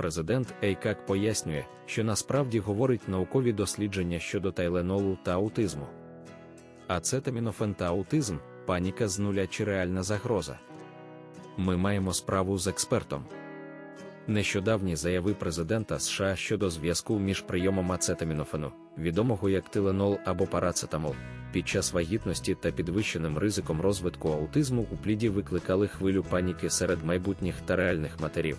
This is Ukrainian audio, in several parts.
Президент Ейкак пояснює, що насправді говорить наукові дослідження щодо тайленолу та аутизму. Ацетамінофен та аутизм паніка з нуля чи реальна загроза. Ми маємо справу з експертом. Нещодавні заяви президента США щодо зв'язку між прийомом ацетамінофену, відомого як тиленол або парацетамол, під час вагітності та підвищеним ризиком розвитку аутизму у пліді викликали хвилю паніки серед майбутніх та реальних матерів.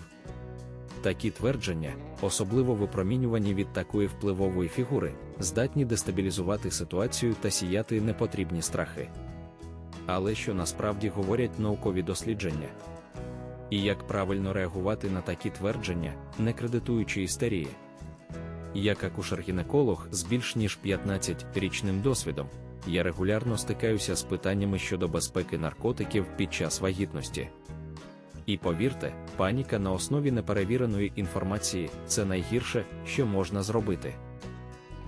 Такі твердження, особливо випромінювані від такої впливової фігури, здатні дестабілізувати ситуацію та сіяти непотрібні страхи. Але що насправді говорять наукові дослідження? І як правильно реагувати на такі твердження, не кредитуючи істерії? Як акушер-гінеколог з більш ніж 15-річним досвідом, я регулярно стикаюся з питаннями щодо безпеки наркотиків під час вагітності. І повірте, паніка на основі неперевіреної інформації це найгірше, що можна зробити.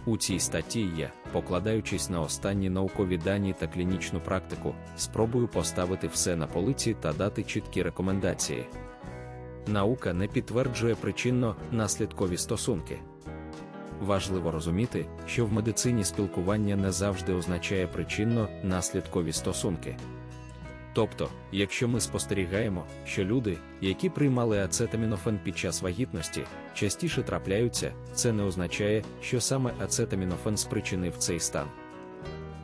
У цій статті я, покладаючись на останні наукові дані та клінічну практику, спробую поставити все на полиці та дати чіткі рекомендації. Наука не підтверджує причинно-наслідкові стосунки. Важливо розуміти, що в медицині спілкування не завжди означає причинно-наслідкові стосунки. Тобто, якщо ми спостерігаємо, що люди, які приймали ацетамінофен під час вагітності, частіше трапляються, це не означає, що саме ацетамінофен спричинив цей стан.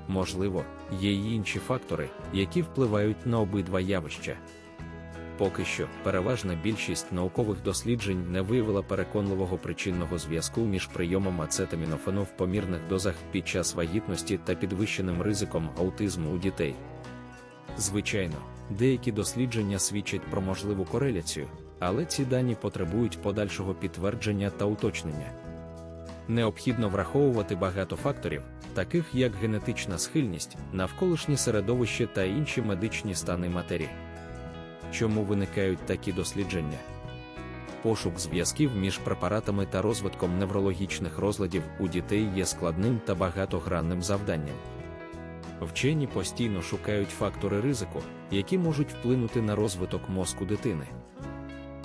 Можливо, є й інші фактори, які впливають на обидва явища. Поки що, переважна більшість наукових досліджень не виявила переконливого причинного зв'язку між прийомом ацетамінофену в помірних дозах під час вагітності та підвищеним ризиком аутизму у дітей. Звичайно, деякі дослідження свідчать про можливу кореляцію, але ці дані потребують подальшого підтвердження та уточнення. Необхідно враховувати багато факторів, таких як генетична схильність, навколишнє середовище та інші медичні стани матері. Чому виникають такі дослідження? Пошук зв'язків між препаратами та розвитком неврологічних розладів у дітей є складним та багатогранним завданням. Вчені постійно шукають фактори ризику, які можуть вплинути на розвиток мозку дитини.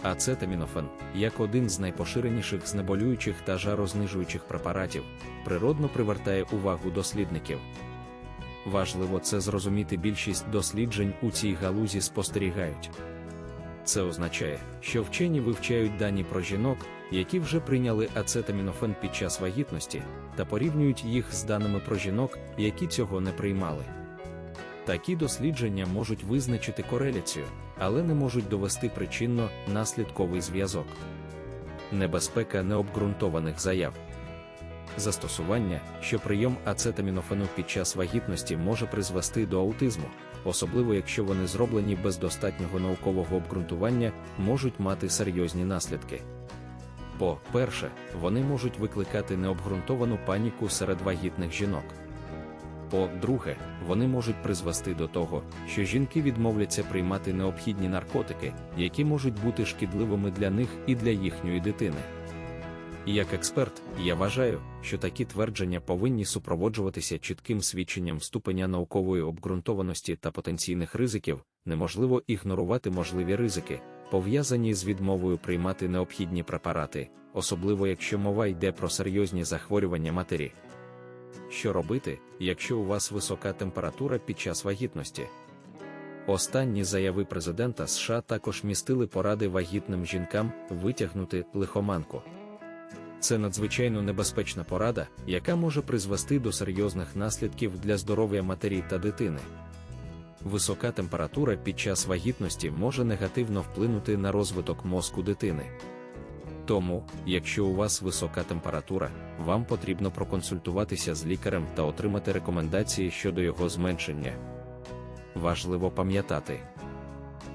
Ацетамінофен, як один з найпоширеніших знеболюючих та жарознижуючих препаратів, природно привертає увагу дослідників. Важливо це зрозуміти більшість досліджень у цій галузі спостерігають. Це означає, що вчені вивчають дані про жінок, які вже прийняли ацетамінофен під час вагітності, та порівнюють їх з даними про жінок, які цього не приймали. Такі дослідження можуть визначити кореляцію, але не можуть довести причинно-наслідковий зв'язок. Небезпека необґрунтованих заяв. Застосування, що прийом ацетамінофену під час вагітності може призвести до аутизму, особливо якщо вони зроблені без достатнього наукового обґрунтування, можуть мати серйозні наслідки. По-перше, вони можуть викликати необґрунтовану паніку серед вагітних жінок. По-друге, вони можуть призвести до того, що жінки відмовляться приймати необхідні наркотики, які можуть бути шкідливими для них і для їхньої дитини. Як експерт, я вважаю, що такі твердження повинні супроводжуватися чітким свідченням ступеня наукової обґрунтованості та потенційних ризиків, неможливо ігнорувати можливі ризики, пов'язані з відмовою приймати необхідні препарати, особливо якщо мова йде про серйозні захворювання матері. Що робити, якщо у вас висока температура під час вагітності? Останні заяви президента США також містили поради вагітним жінкам витягнути лихоманку. Це надзвичайно небезпечна порада, яка може призвести до серйозних наслідків для здоров'я матері та дитини. Висока температура під час вагітності може негативно вплинути на розвиток мозку дитини. Тому, якщо у вас висока температура, вам потрібно проконсультуватися з лікарем та отримати рекомендації щодо його зменшення. Важливо пам'ятати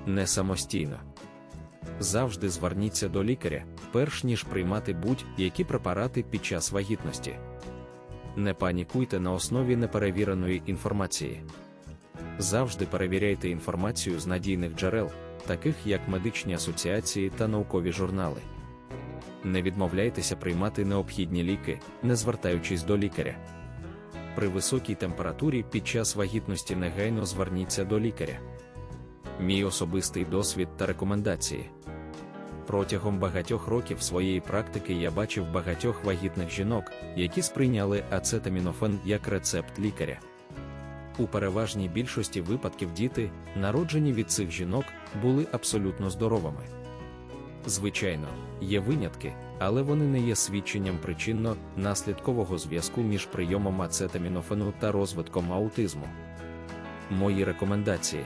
не самостійно. Завжди зверніться до лікаря, перш ніж приймати будь-які препарати під час вагітності. Не панікуйте на основі неперевіреної інформації. Завжди перевіряйте інформацію з надійних джерел, таких як медичні асоціації та наукові журнали. Не відмовляйтеся приймати необхідні ліки, не звертаючись до лікаря. При високій температурі під час вагітності негайно зверніться до лікаря. Мій особистий досвід та рекомендації. Протягом багатьох років своєї практики я бачив багатьох вагітних жінок, які сприйняли ацетамінофен як рецепт лікаря. У переважній більшості випадків діти, народжені від цих жінок, були абсолютно здоровими. Звичайно, є винятки, але вони не є свідченням причинно-наслідкового зв'язку між прийомом ацетамінофену та розвитком аутизму. Мої рекомендації: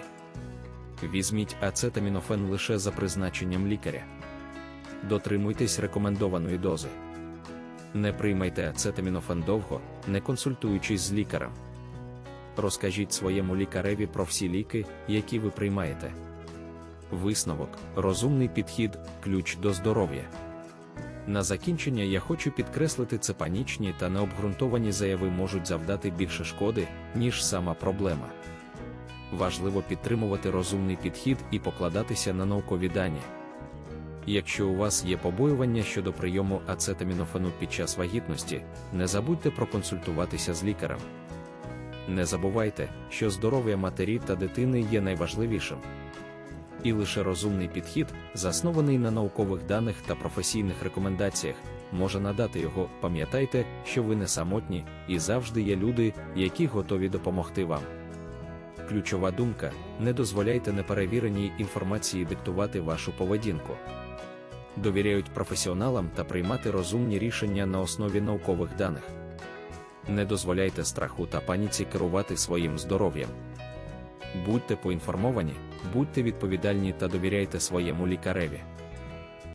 візьміть ацетамінофен лише за призначенням лікаря. Дотримуйтесь рекомендованої дози. Не приймайте ацетамінофен довго, не консультуючись з лікарем. Розкажіть своєму лікареві про всі ліки, які ви приймаєте. Висновок, розумний підхід, ключ до здоров'я. На закінчення я хочу підкреслити це панічні та необґрунтовані заяви можуть завдати більше шкоди, ніж сама проблема. Важливо підтримувати розумний підхід і покладатися на наукові дані. Якщо у вас є побоювання щодо прийому ацетамінофену під час вагітності, не забудьте проконсультуватися з лікарем. Не забувайте, що здоров'я матері та дитини є найважливішим. І лише розумний підхід, заснований на наукових даних та професійних рекомендаціях, може надати його. Пам'ятайте, що ви не самотні і завжди є люди, які готові допомогти вам. Ключова думка: не дозволяйте неперевіреній інформації диктувати вашу поведінку. Довіряють професіоналам та приймати розумні рішення на основі наукових даних. Не дозволяйте страху та паніці керувати своїм здоров'ям. Будьте поінформовані, будьте відповідальні та довіряйте своєму лікареві.